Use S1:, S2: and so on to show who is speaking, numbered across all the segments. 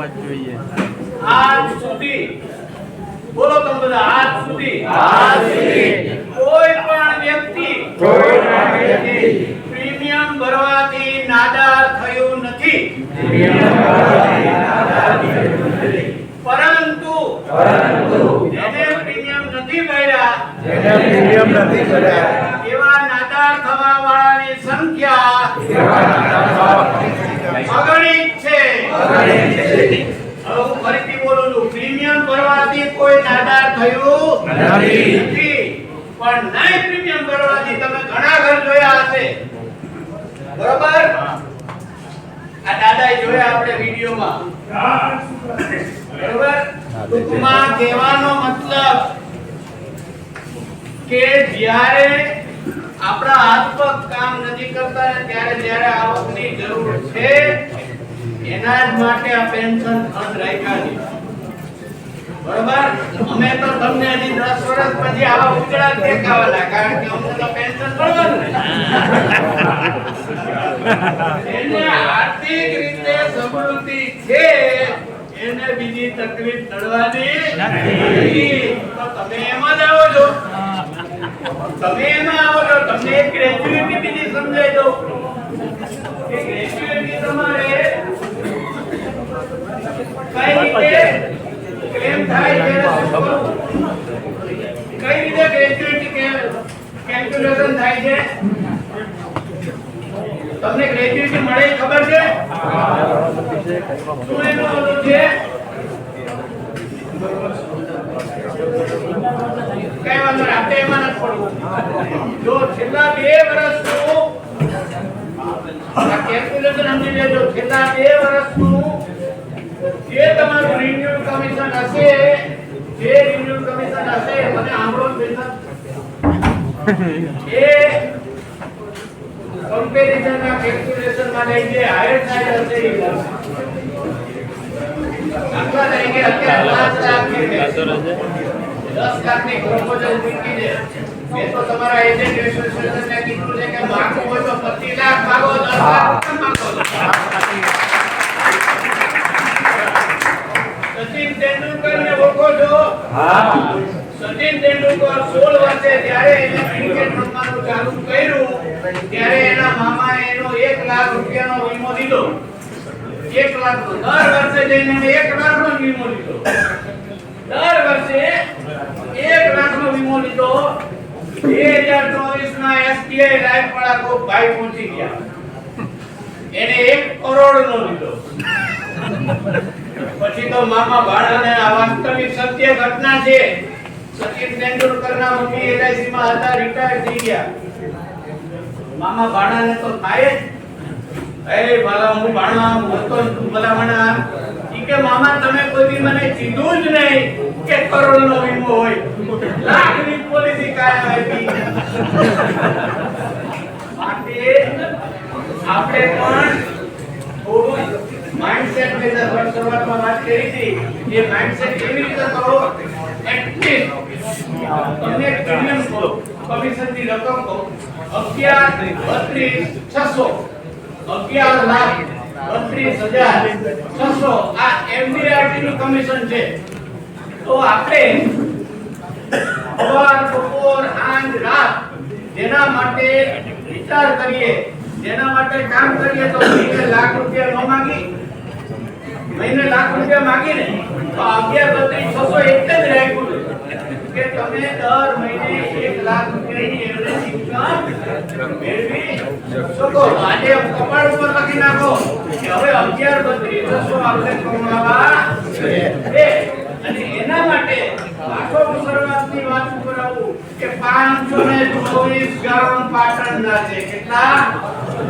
S1: અવાજ જોઈએ.
S2: આજ સુધી. બોલો તમે બધા આજ સુધી.
S3: આજ સુધી.
S2: કોઈ પણ વ્યક્તિ
S3: કોઈ પણ વ્યક્તિ
S2: પ્રીમિયમ ભરવાથી નાદાર થયું નથી. પરંતુ
S3: પરંતુ
S2: જેને પ્રીમિયમ નથી ભર્યા
S3: જેને પ્રીમિયમ નથી ભર્યા
S2: એવા નાદાર થવા વાળાની સંખ્યા
S3: એવા નાના
S2: અગણિત છે.
S3: અગણિત છે.
S2: હવે ફરીથી બોલું છું. પ્રીમિયમ ભરવાથી કોઈ નાદાર થયું
S3: નથી.
S2: નથી. પણ નહીં પ્રીમિયમ ભરવાથી તમે ઘણા ઘર જોયા હશે. બરોબર? આ દાદાએ જોયા આપણે વિડીયોમાં. બરોબર? ટૂંકમાં કહેવાનો મતલબ કે જ્યારે આપણા હાથ પગ કામ નથી કરતા ત્યારે ત્યારે જ્યારે આવકની જરૂર છે એના માટે આ પેન્શન ફંડ રાખ્યા છે. બરોબર? અમે તો તમને હજી 10 વર્ષ પછી આવા ઉજળા દેખાવાલા કારણ કે અમને તો પેન્શન મળવાનું એને આર્થિક રીતે સમૃદ્ધિ છે, એને બીજી તકલીફ નડવાની નથી. તો તમે એમાં જ આવો છો. તમે એમાં આવો છો, તમને ગ્રેજ્યુએટી બીજી સમજાઈ દઉં કે ગ્રેજ્યુએટી તમારે કઈ રીતે ક્લેમ થાય છે કઈ રીતે ગ્રેજ્યુએટી કેલ્ક્યુલેશન થાય છે? તમને ગ્રેજ્યુએટી મળે ખબર છે? શું એનો છે? કઈ વાંધો આપણે એમાં. જો છેલ્લા બે વર્ષનું આ કેલ્ક્યુલેશન સમજી લેજો, છેલ્લા બે વર્ષનું જે તમારું રિન્યુ કમિશન હશે જે રિન્યુ કમિશન હશે મને આંબળો એ કમ્પેરિઝન ના કેલ્ક્યુલેશન માટે જે હાયર સાઈડ હશે એ દાખલા તરીકે અત્યારે મૂકી. મેં તો તમારા એજન્ટ એસોસિએશન ને કીધું છે કે માગો હોય તો 25 લાખ માગો, 10 લાખ કેમ માગો? સચિન તેંડુલકરને ઓળખો છો?
S3: હા.
S2: સચિન તેંડુલકર 16 વર્ષે જ્યારે એને ક્રિકેટ રમવાનું ચાલુ કર્યું, ત્યારે એના મામાએ એનો 1 લાખ રૂપિયાનો વીમો લીધો. 1 લાખ દર વર્ષે જઈને એને 1 લાખનો વીમો લીધો. દર વર્ષે 1 લાખનો વીમો લીધો. 2024 ના SBI લાઈફ વાળા કોઈ ભાઈ પહોંચી ગયા. એને 1 કરોડનો લીધો. પછી તો મામા ભાણાને આ વાસ્તવિક સત્ય ઘટના છે. સચિન તેંડુલકરના મમ્મી એલઆઈસી માં હતા રિટાયર થઈ ગયા. મામા બાળાને તો થાય જ. એ ભલા, હું હું હતો તું ભલા ભણા કે, મામા, તમે કોઈ દી મને કીધું જ નહીં કે કરોડનો વીમો હોય. લાખની પોલિસી કાયમ આપી. માટે આપણે પણ માઇન્ડસેટની અંદર શરૂઆતમાં વાત કરી હતી એ માઇન્ડસેટ કેવી રીતે કરો? એટલીસ્ટ તમને પ્રીમિયમ કહો, કમિશનની રકમ કહો 11 32 600 11 લાખ 32600 આ એમડીઆરટી નું કમિશન છે. તો આપણે સવાર, બપોર, સાંજ, રાત જેના માટે વિચાર કરીએ, જેના માટે કામ કરીએ તો લાખ રૂપિયા ન માંગી. મહિને લાખ રૂપિયા માંગી ને તો અગિયાર બત્રીસ છસો એટલે જ રાખ્યું કે તમે દર મહિને એક લાખ રૂપિયાની મેળવી શકો. આજે કપાળ ઉપર લખી નાખો કે હવે અગિયાર બત્રીસ છસો આપણે કમાવા છે. અને એના માટે લાખો શરૂઆતની વાત આવું કે પાંચસો ને ચોવીસ ગામ પાટણના છે. કેટલા?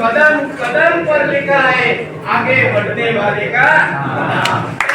S2: कदम कदम पर लिखा है आगे बढ़ने वाले का नाम